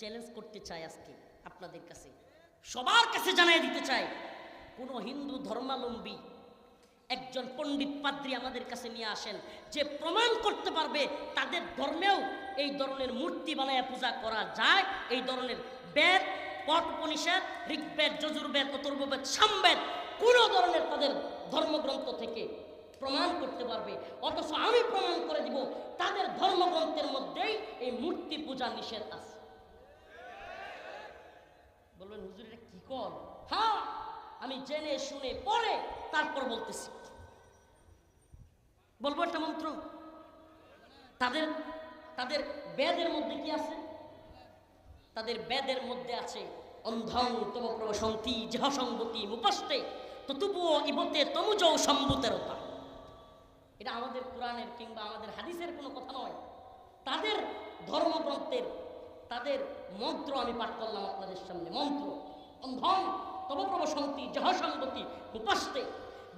Challenge করতে চাই আজকে আপনাদের কাছে। সবার কাছে জানাই দিতে চাই, কোনো হিন্দু ধর্মাবলম্বী একজন পণ্ডিত পাদ্রী আমাদের কাছে নিয়ে আসেন, যে প্রমাণ করতে পারবে তাদের ধর্মেও এই ধরনের মূর্তি বানায় পূজা করা যায়। এই ধরনের বেদ, পট উপনিষদ, ঋগ্বেদ, যজুর্বেদ অতুর্ববেদ সামবেদ, কোনো ধরনের তাদের ধর্মগ্রন্থ থেকে প্রমাণ করতে পারবে। অথচ আমি প্রমাণ করে দিব, তাদের ধর্মগ্রন্থের মধ্যেই এই মূর্তি পূজা নিষেধ আছে বলবেন হুজুর এটা কি কর? হ্যাঁ আমি জেনে শুনে পরে তারপর বলতেছি। বলব একটা মন্ত্র? তাদের তাদের বেদের মধ্যে কি আছে? তাদের বেদের মধ্যে আছে অন্ধং তব প্রবসন্তি যেহ জহসঙ্গতি মুপস্তে ততুবুও ইবতে তমুজৌ সম্ভুতেরতা এটা আমাদের কোরআনের কিংবা আমাদের হাদিসের কোনো কথা নয়। তাদের ধর্মগ্রন্থের তাদের মন্ত্র আমি পাঠ করলাম আপনাদের সামনে, মন্ত্র। অন্ধম তব প্রবসন্তি জহসঙ্গতি উপাস্তে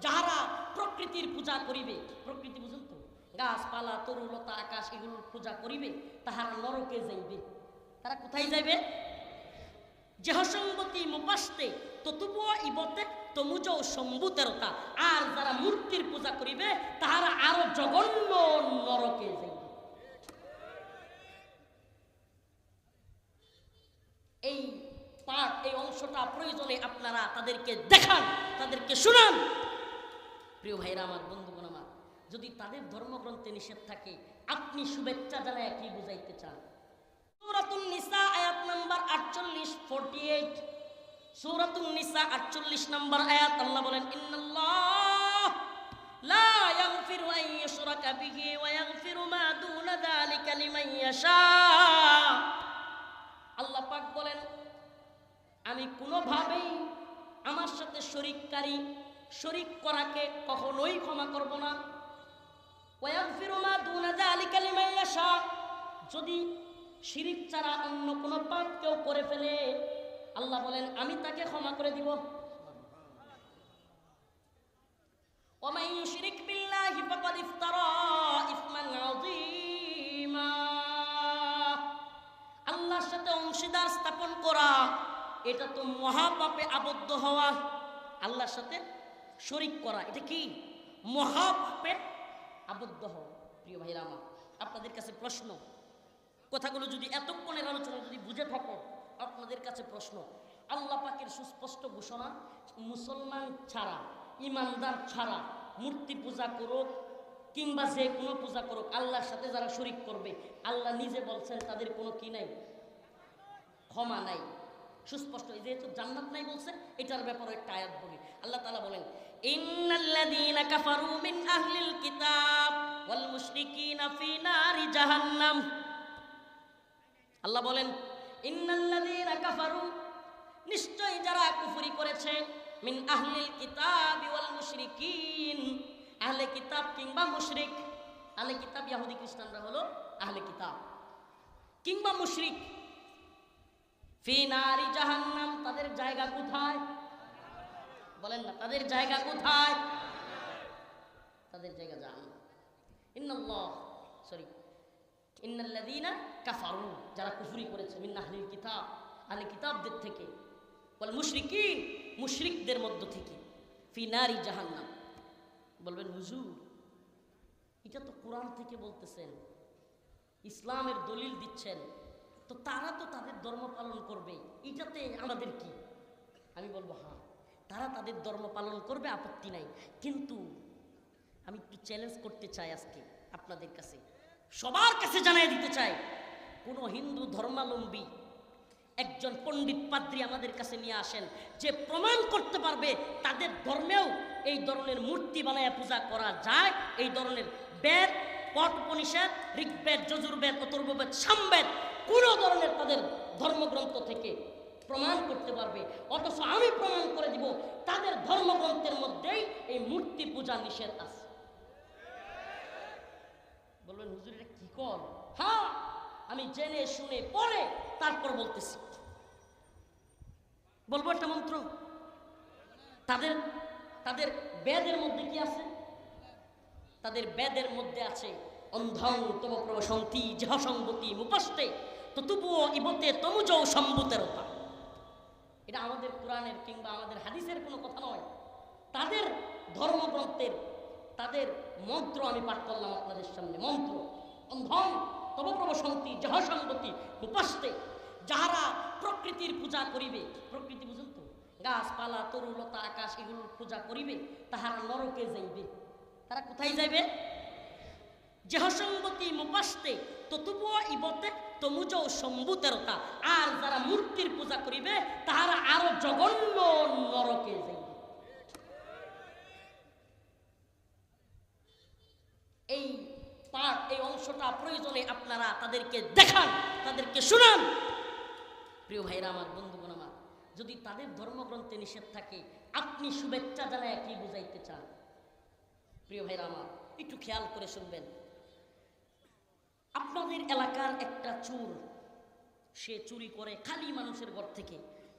যাহারা প্রকৃতির পূজা করিবে, প্রকৃতি বুঝুন তো, গাছপালা তরুলতা আকাশ, এগুলোর পূজা করিবে, তাহারা নরকে যাইবে। তারা কোথায় যাইবে? জহসঙ্গতি মুপাস্তে ততুব ইবতে, তমুজ সম্ভুতেরতা আর যারা মূর্তির পূজা করিবে, তাহারা আরও জঘন্য নরকে যাইবে। এই পাঠ এই অংশটা প্রয়োজনে আপনারা তাদেরকে দেখান, তাদেরকে শুনান। প্রিয় ভাইরা আমার, বন্ধুগণ আমার, যদি তাদের ধর্মগ্রন্থে নিষেধ থাকে, আপনি শুভেচ্ছা জানায় কি বুঝাইতে চান? সূরাতুন নিসা, আয়াত নাম্বার 48 48 সূরাতুন নিসা 48 নাম্বার আয়াত, আল্লাহ বলেন, ইন্নাল্লাহ লা ইয়াগফিরু আন ইউশরাকা বিহি ওয়া ইয়াগফিরু মা দুনা যালিকা লিমান ইয়াশা। পাক বলেন, আমি কোনোভাবেই আমার সাথে শরিককারী, শরিক করাকে কখনোই ক্ষমা করব না। ওয়াগফিরু মা দুনা যালিকা লিমান ইয়াশা। যদি শিরিক ছাড়া অন্য কোনো পাপ কেউ করে ফেলে, আল্লাহ বলেন, আমি তাকে ক্ষমা করে দিব। এটা তো মহাপাপে আবদ্ধ হওয়া, আল্লাহর সাথে শরিক করা, এটা কি? মহাপাপে আবদ্ধ হওয়া, প্রিয় ভাইরা আমার, আপনাদের কাছে প্রশ্ন। কথাগুলো যদি এতক্ষণের আলোচনা যদি বুঝে থাকো, আপনাদের কাছে প্রশ্ন। আল্লাহ পাকের সুস্পষ্ট ঘোষণা, মুসলমান ছাড়া, ইমানদার ছাড়া মূর্তি পূজা করুক কিংবা যে কোনো পূজা করুক, আল্লাহর সাথে যারা শরিক করবে, আল্লাহ নিজে বলছেন তাদের কোনো কি নাই? ক্ষমা নাই। সুস্পষ্ট। এই যেহেতু জান্নাত নাই বলছে, এটার ব্যাপারে একটা আয়াত বলি। আল্লাহ তালা বলেন, ইন্নাল্লাযীনা কাফারু মিন আহলিল কিতাব ওয়াল মুশরিকিনা ফি নারি জাহান্নাম। আল্লাহ বলেন, ইন্নাল্লাযীনা কাফারু নিশ্চয় যারা কুফরি করেছে, মিন আহলিল কিতাব ওয়াল মুশরিকিন, আহলে কিতাব কিংবা মুশরিক। আহলে কিতাব ইহুদি খ্রিস্টানরা হলো আহলে কিতাব। কিংবা মুশরিক। ফি নারি জাহান্নাম, তাদের জায়গা কোথায়? বলেন না, তাদের জায়গা কোথায়? তাদের জায়গা জাহান্নাম। ইন্নাল্লাহ, সরি, ইন্নাল্লাযীনা কাফারু, যারা কুফরি করেছে, মিন আহলিল কিতাব আহলে কিতাবদের থেকে। বল মুশরিকিন, মুশরিকদের মধ্য থেকে। ফিনারি জাহান্নাম। বলবেন, হুজুর, এটা তো কোরআন থেকে বলতেছেন। ইসলামের দলিল দিচ্ছেন। তো তারা তো তাদের ধর্ম পালন করবে, এটাতে আমাদের কি? আমি বলব হ্যাঁ তারা তাদের ধর্ম পালন করবে, আপত্তি নাই। কিন্তু আমি একটু চ্যালেঞ্জ করতে চাই আজকে আপনাদের কাছে। সবার কাছে জানাই দিতে চাই, কোনো হিন্দু ধর্মাবলম্বী একজন পণ্ডিত পাদ্রী আমাদের কাছে নিয়ে আসেন, যে প্রমাণ করতে পারবে তাদের ধর্মেও এই ধরনের মূর্তি বানায় পূজা করা যায়, এই ধরনের বেদ পট উপনিষদ, ঋগ্বেদ, যজুর্বেদ অতুর্ববেদ সামবেদ, কোনো ধরনের তাদের ধর্মগ্রন্থ থেকে প্রমাণ করতে পারবে। অথচ আমি প্রমাণ করে দিব, তাদের ধর্মগ্রন্থের মধ্যেই এই মূর্তি পূজা নিষেধ আছে। বলবেন, হুজুর, এটা কি কর হ্যাঁ আমি জেনে শুনে পরে তারপর বলতেছি। বলব একটা মন্ত্র? তাদের তাদের বেদের মধ্যে কি আছে? তাদের বেদের মধ্যে আছে অন্ধং তব প্রবসন্তি জহসঙ্গতি মুপস্তে, ততুবুও ইবতে তমুজও সম্ভুতেরতা এটা আমাদের কোরআনের কিংবা আমাদের হাদিসের কোনো কথা নয়। তাদের ধর্মগ্রন্থের, তাদের মন্ত্র আমি পাঠ করলাম আপনাদের সামনে। মন্ত্র, অন্ধং তব প্রবসন্তি জহসঙ্গতি উপাস্তে যাহারা প্রকৃতির পূজা করিবে, প্রকৃতি বুঝুন তো, গাছপালা তরুলতা আকাশ, এগুলোর পূজা করিবে, তাহারা নরকে যাইবে। তারা কোথায় যাইবে? জহসঙ্গতি মুপাস্তে ততুবুয়া ইবতে, তমুজ সম্ভুতেরতা আর যারা মূর্তির পূজা করিবে, তাহারা আরও জঘন্য নরকে যাইবে। এই পাঠ, এই অংশটা প্রয়োজনে আপনারা তাদেরকে দেখান, তাদেরকে শুনান। প্রিয় ভাইরা আমার, বন্ধুগণ আমার, যদি তাদের ধর্মগ্রন্থে নিষেধ থাকে, আপনি শুভেচ্ছা জানায় কি বুঝাইতে চান? প্রিয় ভাইরা আমার, একটু খেয়াল করে শুনবেন। আপনাদের এলাকার একটা চোর, সে চুরি করে খালি মানুষের ঘর থেকে।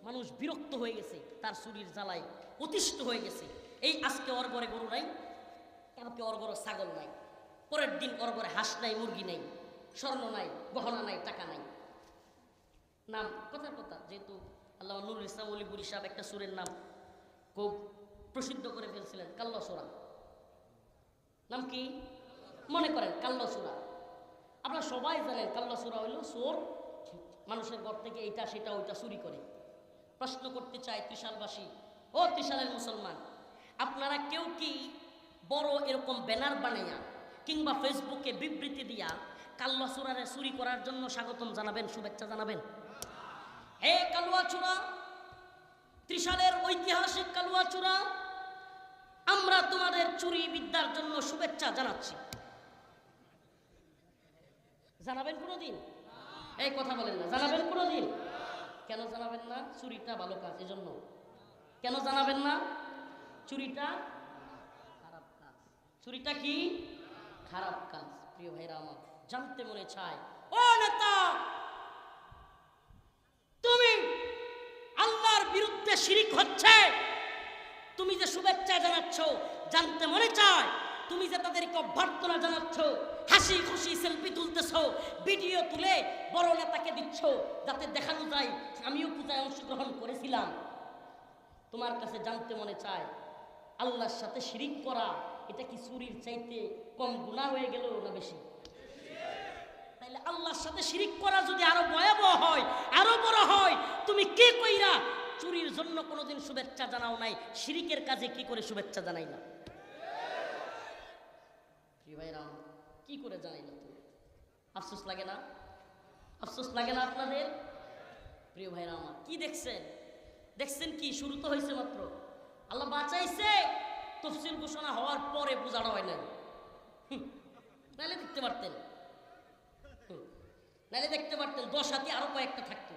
মানুষ বিরক্ত হয়ে গেছে, তার চুরির জ্বালায় অতিষ্ঠ হয়ে গেছে। এই আজকে ওর গরু নাই, কালকে ওর ছাগল নাই। পরের দিন ওর হাঁস নাই, মুরগি নাই, স্বর্ণ নাই, গহনা নাই, টাকা নাই। নাম, কথার কথা, যেহেতু আল্লাহ নুরুল ইসলাম অলিপুর সাহেব একটা সুরের নাম খুব প্রসিদ্ধ করে ফেলছিলেন কাল্লসোরা নাম কি? মনে করেন কাল্লসুরা আপনারা সবাই জানেন কাল্লসুরা হইল সোর মানুষের ঘর থেকে এইটা সেটা, ওইটা চুরি করে। প্রশ্ন করতে চায় ত্রিশালবাসী, ও ত্রিশালের মুসলমান, আপনারা কেউ কি বড় এরকম ব্যানার বানাইয়া কিংবা ফেসবুকে বিবৃতি দিয়া কাল্লাসুরারে চুরি করার জন্য স্বাগতম জানাবেন, শুভেচ্ছা জানাবেন? হে কালুয়াচূড়া ত্রিশালের ঐতিহাসিক কালুয়াচূড়া আমরা তোমাদের চুরি বিদ্যার জন্য শুভেচ্ছা জানাচ্ছি। জানাবেন কোনোদিন? এই কথা বলেন না, জানাবেন কোনোদিন? কেন জানাবেন না? চুরিটা ভালো কাজ, এজন্য। কেন জানাবেন না? চুরিটা খারাপ কাজ। চুরিটা কি? খারাপ কাজ, প্রিয় ভাইরা আমার, জানতে মনে চায়। ও নেতা! তুমি আল্লাহর বিরুদ্ধে শিরিক হচ্ছে। তুমি যে শুভেচ্ছা জানাচ্ছ, জানতে মনে চায়, তুমি যে তাদেরকে অভ্যর্থনা জানাচ্ছ, হাসি খুশি সেলফি তুলতেছ, ভিডিও তুলে বড় নেতাকে দিচ্ছ, যাতে দেখানো যায়, আমিও পূজায় অংশগ্রহণ করেছিলাম। তোমার কাছে জানতে মনে চায়, আল্লাহর সাথে শিরিক করা, এটা কি চুরির চাইতে কম গুণা হয়ে গেল না বেশি? তাইলে আল্লাহর সাথে শিরিক করা যদি আরও ভয়াবহ হয়, আরও বড় হয়, তুমি কি চুরির জন্য কোনোদিন শুভেচ্ছা জানাও নাই। শিরিকের কাজে কি করে শুভেচ্ছা জানাই না? কি করে জানাই না তুমি? আফসোস লাগে না? আফসোস লাগে না আপনাদের? প্রিয় ভাইরা আমার কি দেখছেন? দেখছেন কি? শুরু তো হয়েছে মাত্র। আল্লাহ বাঁচাইছে, তফসিল ঘোষণা হওয়ার পরে বোঝানো হয় নাই। নাহলে দেখতে পারতেন। নাহলে দেখতে পারতেন। দশ হাতি আরও কয়েকটা থাকতো।